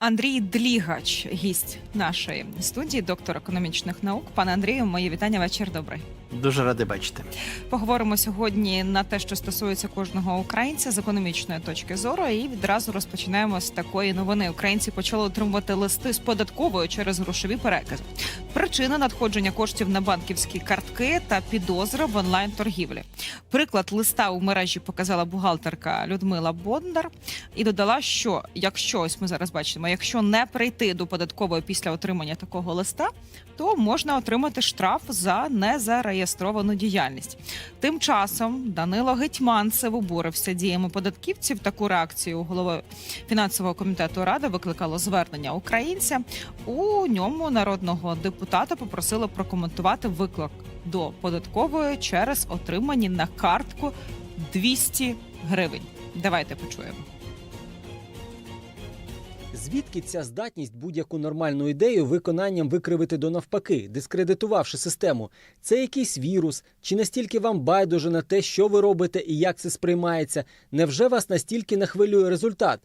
Андрій Длігач, гість нашої студії, доктор економічних наук. Пане Андрію, моє вітання. Вечір добрий. Дуже радий бачити. Поговоримо сьогодні на те, що стосується кожного українця з економічної точки зору. І відразу розпочинаємо з такої новини. Українці почали отримувати листи з податковою через грошові перекази. Причина надходження коштів на банківські картки та підозри в онлайн торгівлі. Приклад листа у мережі показала бухгалтерка Людмила Бондар і додала, що якщо ось ми зараз бачимо, якщо не прийти до податкової після отримання такого листа, то можна отримати штраф за незареєстровану діяльність. Тим часом Данило Гетьманцев обурився діями податківців. Таку реакцію голови фінансового комітету ради викликало звернення українця. У ньому народного депутата попросили прокоментувати виклик до податкової через отримані на картку 200 гривень. Давайте почуємо. Звідки ця здатність будь-яку нормальну ідею виконанням викривити до навпаки, дискредитувавши систему? Це якийсь вірус? Чи настільки вам байдуже на те, що ви робите і як це сприймається? Невже вас настільки нахвилює результат?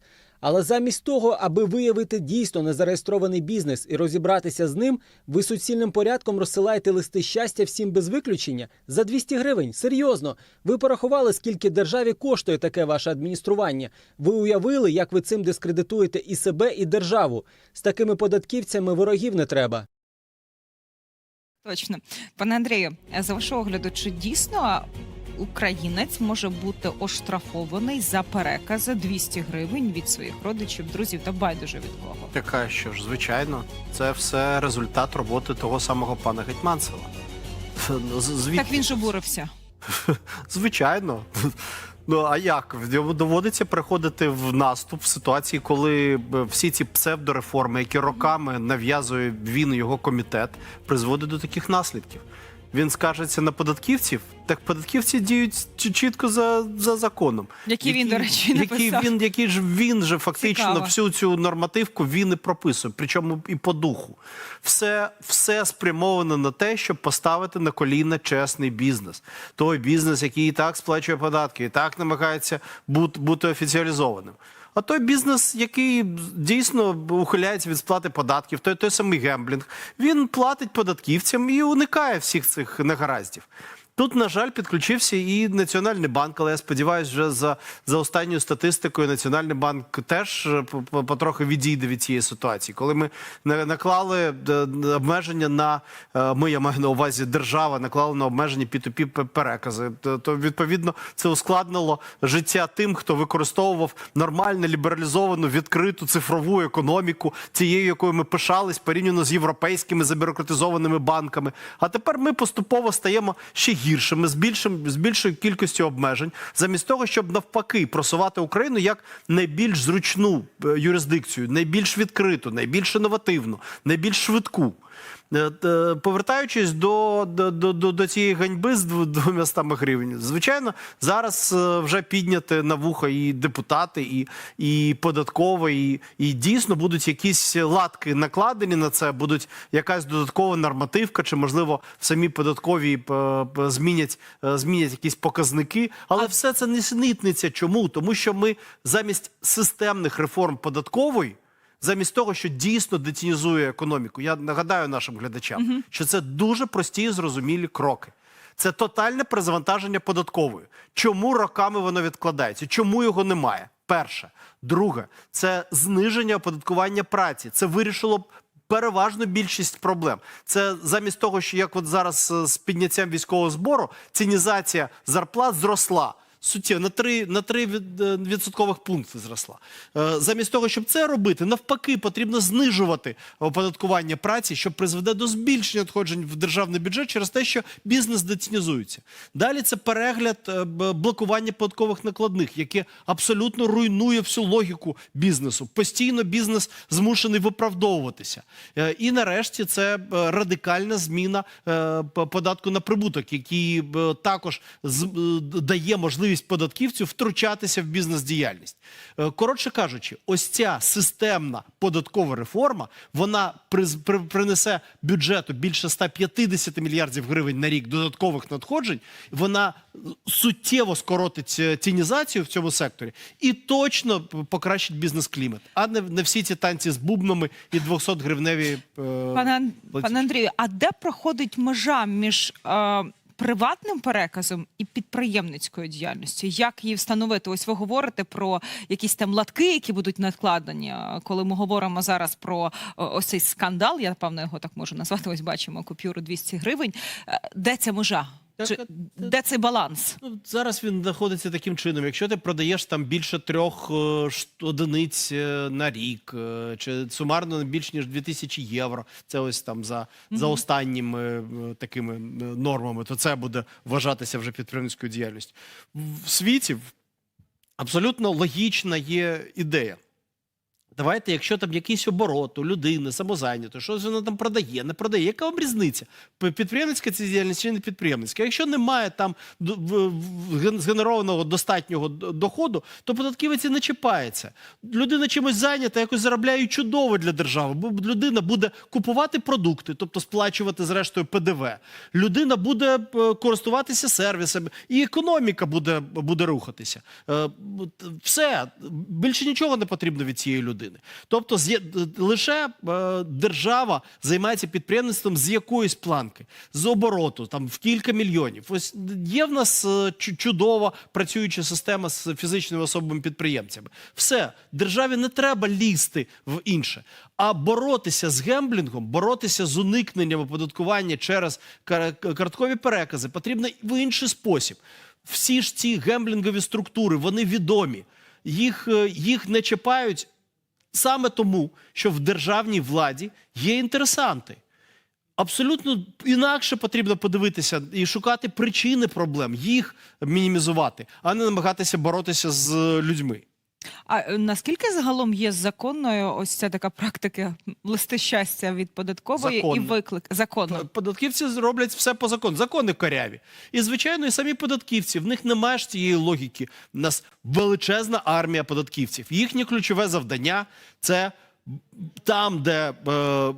Але замість того, аби виявити дійсно незареєстрований бізнес і розібратися з ним, ви суцільним порядком розсилаєте листи щастя всім без виключення за 200 гривень. Серйозно, ви порахували, скільки державі коштує таке ваше адміністрування. Ви уявили, як ви цим дискредитуєте і себе, і державу. З такими податківцями ворогів не треба. Точно, пане Андрію, за вашого огляду, чи дійсно українець може бути оштрафований за перекази 200 гривень від своїх родичів, друзів та байдуже від кого? Така що ж, звичайно, це все результат роботи того самого пана Гетьманцева. Ну, Звідки? Так він ж обурився. Звичайно. Ну а як? Йому доводиться приходити в наступ в ситуації, коли всі ці псевдореформи, які роками нав'язує він і його комітет, призводять до таких наслідків. Він скажеться на податківців, так податківці діють чітко за, за законом. Який він, до речі, і який він, який ж він же фактично Цікаво. всю цю нормативку він і прописує, причому і по духу. Все, все спрямовано на те, щоб поставити на коліна чесний бізнес. Той бізнес, який і так сплачує податки, і так намагається бути, бути офіціалізованим. А той бізнес, який дійсно ухиляється від сплати податків, той, той самий гемблінг, він платить податківцям і уникає всіх цих негараздів. Тут, на жаль, підключився і Національний банк, але я сподіваюся, вже за, за останньою статистикою Національний банк теж е, по- по- потрохи відійде від цієї ситуації. Коли ми на- наклали е, обмеження на е, ми, я маю на увазі держава, наклала на обмежені P2P перекази, то, відповідно це ускладнило життя тим, хто використовував нормальну, лібералізовану, відкриту цифрову економіку, тією, якою ми пишались порівняно з європейськими забюрократизованими банками. А тепер ми поступово стаємо ще гіршими, з більшим з більшою кількістю обмежень, замість того, щоб навпаки просувати Україну як найбільш зручну е, юрисдикцію, найбільш відкриту, найбільш інновативну, найбільш швидку. Е, Повертаючись до, до, до, до, цієї ганьби з дв- 200 гривень, звичайно, зараз е, вже підняти на вуха і депутати, і, і податково, і, і дійсно будуть якісь латки накладені на це, будуть якась додаткова нормативка, чи можливо самі податкові е, змінять, змінять якісь показники. Але все це не снитниця. Чому? Тому що ми замість системних реформ податкової. Замість того, що дійсно детінізує економіку, я нагадаю нашим глядачам, що це дуже прості і зрозумілі кроки. Це тотальне перезавантаження податкової. Чому роками воно відкладається? Чому його немає? Перше. Друге, це зниження оподаткування праці. Це вирішило б переважну більшість проблем. Це замість того, що як от зараз е, з підняттям військового збору цінізація зарплат зросла. Суттєво на 3, на 3 е, відсоткових пункти зросла. Е, Замість того, щоб це робити, навпаки, потрібно знижувати оподаткування праці, що призведе до збільшення надходжень в державний бюджет через те, що бізнес детінізується. Далі це перегляд е, блокування податкових накладних, яке абсолютно руйнує всю логіку бізнесу. Постійно бізнес змушений виправдовуватися. І нарешті це радикальна зміна податку на прибуток, який також дає можливість можливість податківцю втручатися в бізнес-діяльність. Е, Коротше кажучи, ось ця системна податкова реформа вона принесе бюджету більше 150 мільярдів гривень на рік додаткових надходжень. Вона суттєво скоротить е, тінізацію в цьому секторі і точно покращить бізнес-клімат, а не, не всі ці танці з бубнами і 200 гривневі. е, Пане, пане Андрію, а де проходить межа між е, приватним переказом і підприємницькою діяльністю? Як її встановити? Ось ви говорите про якісь там латки, які будуть надкладені. Е, Коли ми говоримо зараз про е, ось цей скандал, я напевно його так можу назвати. Ось бачимо купюру 200 гривень. Е, Де ця межа? Так, Чи, а- де цей баланс? Ну, зараз він знаходиться таким чином. Якщо ти продаєш там більше трьох е, ш- одиниць е, на рік, е, чи сумарно більш ніж 2000 євро, це ось там за, за останніми е, такими е, нормами, то це буде вважатися вже підприємницькою діяльністю. В світі абсолютно логічна є ідея. Давайте, якщо там якийсь оборот у людини, самозайнято, щось вона там продає, не продає, яка вам різниця? Підприємницька це діяльність чи не підприємницька? Якщо немає там згенерованого достатнього доходу, то податківець не чіпається. Людина чимось зайнята, якось заробляє чудово для держави. Бо людина буде купувати продукти, тобто сплачувати зрештою ПДВ. Людина буде е, користуватися сервісами, і економіка буде, буде рухатися. Е, Все більше нічого не потрібно від цієї людини. Тобто, лише е, держава займається підприємництвом з якоїсь планки, з обороту, там в кілька мільйонів. Ось є в нас е, чудова працююча система з фізичними особами підприємцями. Все, державі не треба лізти в інше, а боротися з гемблінгом, боротися з уникненням оподаткування через кар- карткові перекази потрібно в інший спосіб. Всі ж ці гемблінгові структури, вони відомі. Їх, е, їх не чіпають саме тому, що в державній владі є інтересанти. Абсолютно інакше потрібно подивитися і шукати причини проблем, їх мінімізувати, а не намагатися боротися з людьми. А е, наскільки загалом є законною ось ця така практика листи щастя від податкової і виклик законно? Податківці зроблять все по закону. Закони коряві. І, звичайно, і самі податківці. В них немає ж цієї логіки. У нас величезна армія податківців. Їхнє ключове завдання це там, де е, е,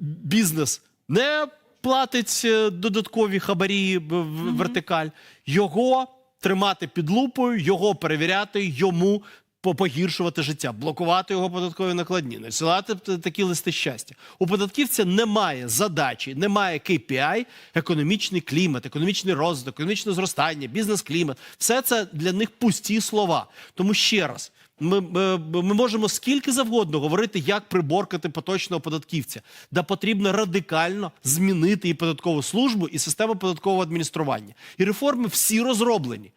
бізнес не платить е, додаткові хабарі в- в вертикаль, його тримати під лупою, його перевіряти, йому погіршувати життя, блокувати його податкові накладні, надсилати такі листи щастя. У податківця немає задачі, немає KPI, економічний клімат, економічний розвиток, економічне зростання, бізнес-клімат. Все це для них пусті слова. Тому ще раз. Ми, ми, ми можемо скільки завгодно говорити, як приборкати поточного податківця, да потрібно радикально змінити і податкову службу, і систему податкового адміністрування. І реформи всі розроблені.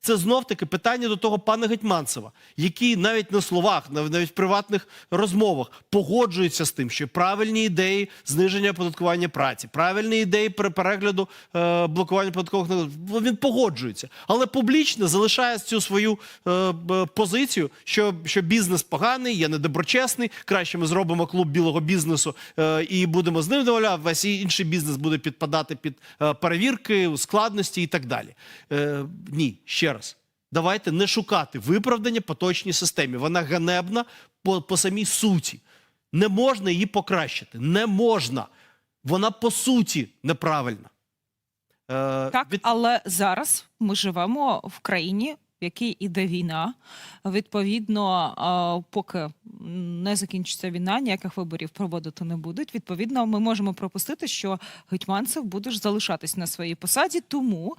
Це знов таки питання до того пана Гетьманцева, який навіть на словах, нав- навіть в приватних розмовах погоджується з тим, що правильні ідеї зниження оподаткування праці, правильні ідеї пере- перегляду е, блокування податкових він погоджується, але публічно залишає цю свою е, позицію, що, що бізнес поганий, є недоброчесний. Краще ми зробимо клуб білого бізнесу е, і будемо з ним домовляти, весь інший бізнес буде підпадати під е, перевірки, складності і так далі. Е, ні, ще раз. Давайте не шукати виправдання поточній системі. Вона ганебна по, по самій суті. Не можна її покращити. Не можна. Вона по суті неправильна. Е, Так, від- але зараз ми живемо в країні, в якій іде війна. Відповідно, поки не закінчиться війна, ніяких виборів проводити не будуть. Відповідно, ми можемо пропустити, що Гетьманцев буде ж залишатись на своїй посаді, тому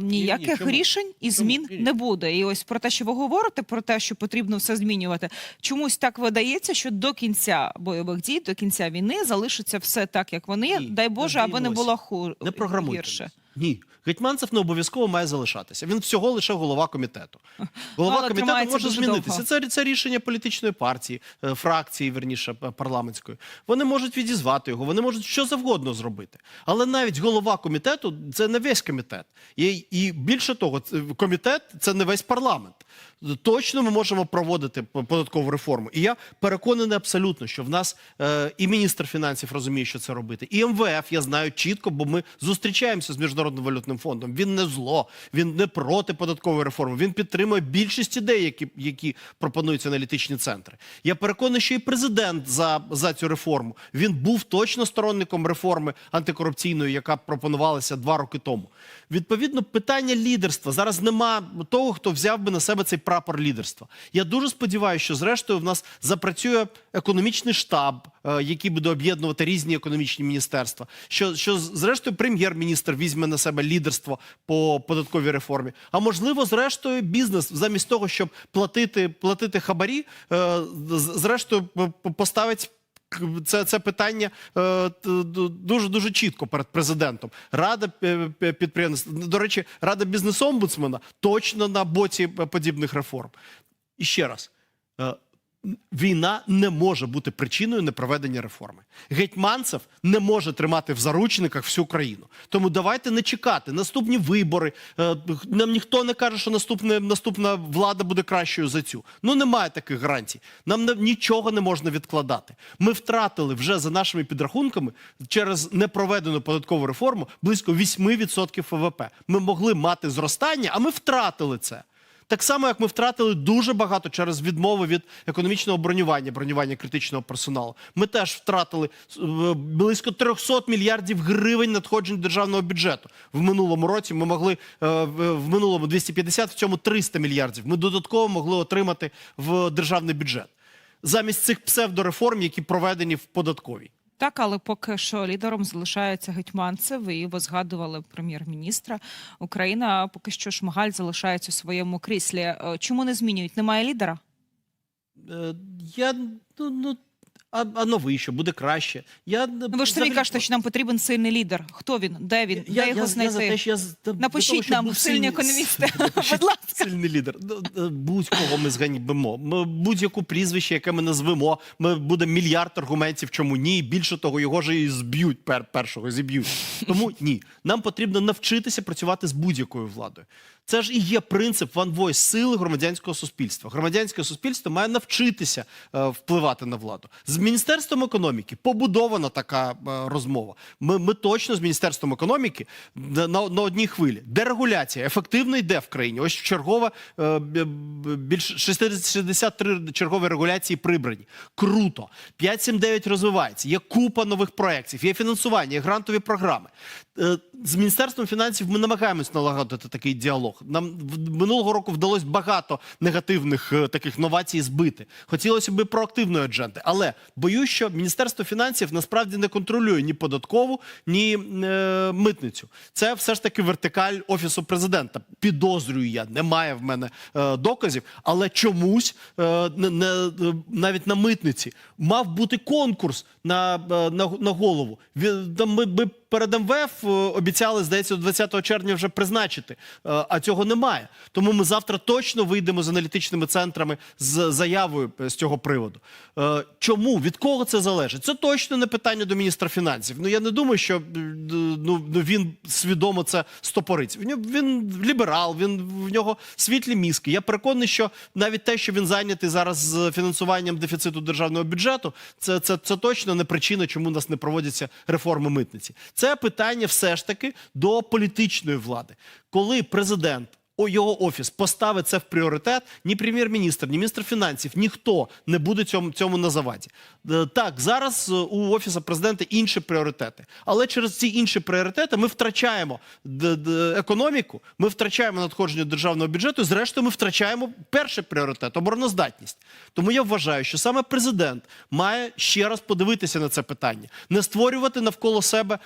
ніяких чому? рішень і змін Ні. не буде. І ось про те, що ви говорите, про те, що потрібно все змінювати. Чомусь так видається, що до кінця бойових дій, до кінця війни залишиться все так, як вони. Ні, Дай Боже, аби не було ху... Не програмуйте. гірше. Ні. Гетьманцев не обов'язково має залишатися. Він всього лише голова комітету. Голова Але комітету може змінитися. Це, це рішення політичної партії, е, фракції, верніше, парламентської. Вони можуть відізвати його, вони можуть що завгодно зробити. Але навіть голова комітету це не весь комітет. І, і більше того, комітет це не весь парламент. Точно ми можемо проводити податкову реформу. І я переконаний абсолютно, що в нас е, і міністр фінансів розуміє, що це робити, і МВФ я знаю чітко, бо ми зустрічаємося з міжнародним валютним фондом. Він не зло, він не проти податкової реформи. Він підтримує більшість ідей, які, які пропонують аналітичні центри. Я переконаний, що і президент за, за цю реформу він був точно сторонником реформи антикорупційної, яка пропонувалася два роки тому. Відповідно, питання лідерства зараз нема того, хто взяв би на себе цей прапор лідерства. Я дуже сподіваюся, що зрештою в нас запрацює економічний штаб, е, який буде об'єднувати різні економічні міністерства. Що, що зрештою прем'єр-міністр візьме на себе лідерство по податковій реформі. А можливо, зрештою, бізнес замість того, щоб платити, платити хабарі, е, зрештою поставить. Це, це питання е, дуже дуже чітко перед президентом. Рада е, е, підприємств, до речі, рада бізнес-омбудсмена точно на боці е, подібних реформ. І ще раз. Війна не може бути причиною непроведення реформи. Гетьманцев не може тримати в заручниках всю країну. Тому давайте не чекати. Наступні вибори. е, Нам ніхто не каже, що наступне, наступна влада буде кращою за цю. Ну немає таких гарантій. Нам не- нічого не можна відкладати. Ми втратили вже за нашими підрахунками через непроведену податкову реформу близько 8% ВВП. Ми могли мати зростання, а ми втратили це. Так само, як ми втратили дуже багато через відмови від економічного бронювання, бронювання критичного персоналу. Ми теж втратили е, близько 300 мільярдів гривень надходжень державного бюджету. В минулому році ми могли е, в минулому 250, в цьому 300 мільярдів. Ми додатково могли отримати в державний бюджет замість цих псевдореформ, які проведені в податковій. Так, але поки що лідером залишається Гетьманцев, ви згадували прем'єр-міністра. Україна поки що Шмигаль залишається у своєму кріслі. Е, Чому не змінюють? Немає лідера? Е, Я ну, ну а, а новий що буде краще. Я Ну, ви ж самі кажете, що нам потрібен сильний лідер. Хто він? Де він? Я, Де його я, знайти? я за те, що я Напишіть того, нам, сильні економісти. Будь ласка. Сильний лідер. Ну, е, Будь-кого ми зганьбимо. Будь-яку прізвище, яке ми назвемо, ми буде мільярд аргументів, чому ні. Більше того, його ж і зб'ють пер, першого, зіб'ють. Тому ні. Нам потрібно навчитися працювати з будь-якою владою. Це ж і є принцип One сили громадянського суспільства. Громадянське суспільство має навчитися е, впливати на владу. З міністерством економіки побудована така е, розмова. Ми, ми точно з міністерством економіки на, на, одній хвилі. Дерегуляція ефективно йде в країні. Ось чергова е, більш 60, 63 чергові регуляції прибрані. Круто. 579 розвивається. Є купа нових проєктів, є фінансування, є грантові програми. Е, З міністерством фінансів ми намагаємось налагодити такий діалог. Нам минулого року вдалося багато негативних е, таких новацій збити. Хотілося б проактивної адженди, але боюсь, що міністерство фінансів насправді не контролює ні податкову, ні е, митницю. Це все ж таки вертикаль офісу президента. Підозрюю я, немає в мене е, доказів, але чомусь е, не, не, е, навіть на митниці мав бути конкурс на, на, на голову. Він- Ми, ми перед МВФ е, обіцяли, здається, до 20 червня вже призначити, е, а цього немає. Тому ми завтра точно вийдемо з аналітичними центрами з заявою з цього приводу. Е, Чому? Від кого це залежить? Це точно не питання до міністра фінансів. Ну я не думаю, що ну, ну, він свідомо це стопорить. В нього він ліберал, він в нього світлі мізки. Я переконаний, що навіть те, що він зайнятий зараз з фінансуванням дефіциту державного бюджету, це, це, це точно не причина, чому у нас не проводяться реформи митниці. Це питання все ж таки до політичної влади, коли президент. О, Його офіс поставить це в пріоритет. Ні прем'єр-міністр, ні міністр фінансів, ніхто не буде цьому цьому на заваді. Е, Так, зараз е, у офісу президента інші пріоритети, але через ці інші пріоритети ми втрачаємо економіку, ми втрачаємо надходження державного бюджету. і, Зрештою, ми втрачаємо перший пріоритет обороноздатність. Тому я вважаю, що саме президент має ще раз подивитися на це питання, не створювати навколо себе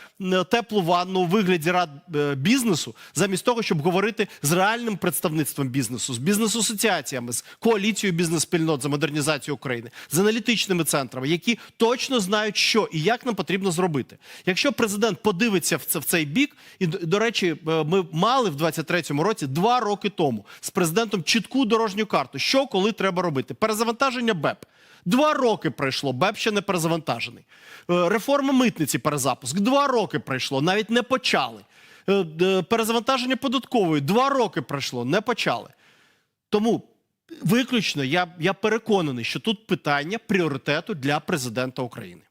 теплу ванну у вигляді рад е, бізнесу, замість того, щоб говорити з реальним представництвом бізнесу, з бізнес-асоціаціями, з коаліцією бізнес-спільнот за модернізацію України, з аналітичними центрами, які точно знають, що і як нам потрібно зробити. Якщо президент подивиться в це в цей бік, і до, до речі, е, ми мали в 23-му році два роки тому з президентом чітку дорожню карту, що коли треба робити. Перезавантаження БЕП. Два роки пройшло, БЕП ще не перезавантажений. Е, Реформа митниці перезапуск. Два роки пройшло, навіть не почали. Е, д- Перезавантаження податкової. Два роки пройшло, не почали. Тому виключно я, я переконаний, що тут питання пріоритету для президента України.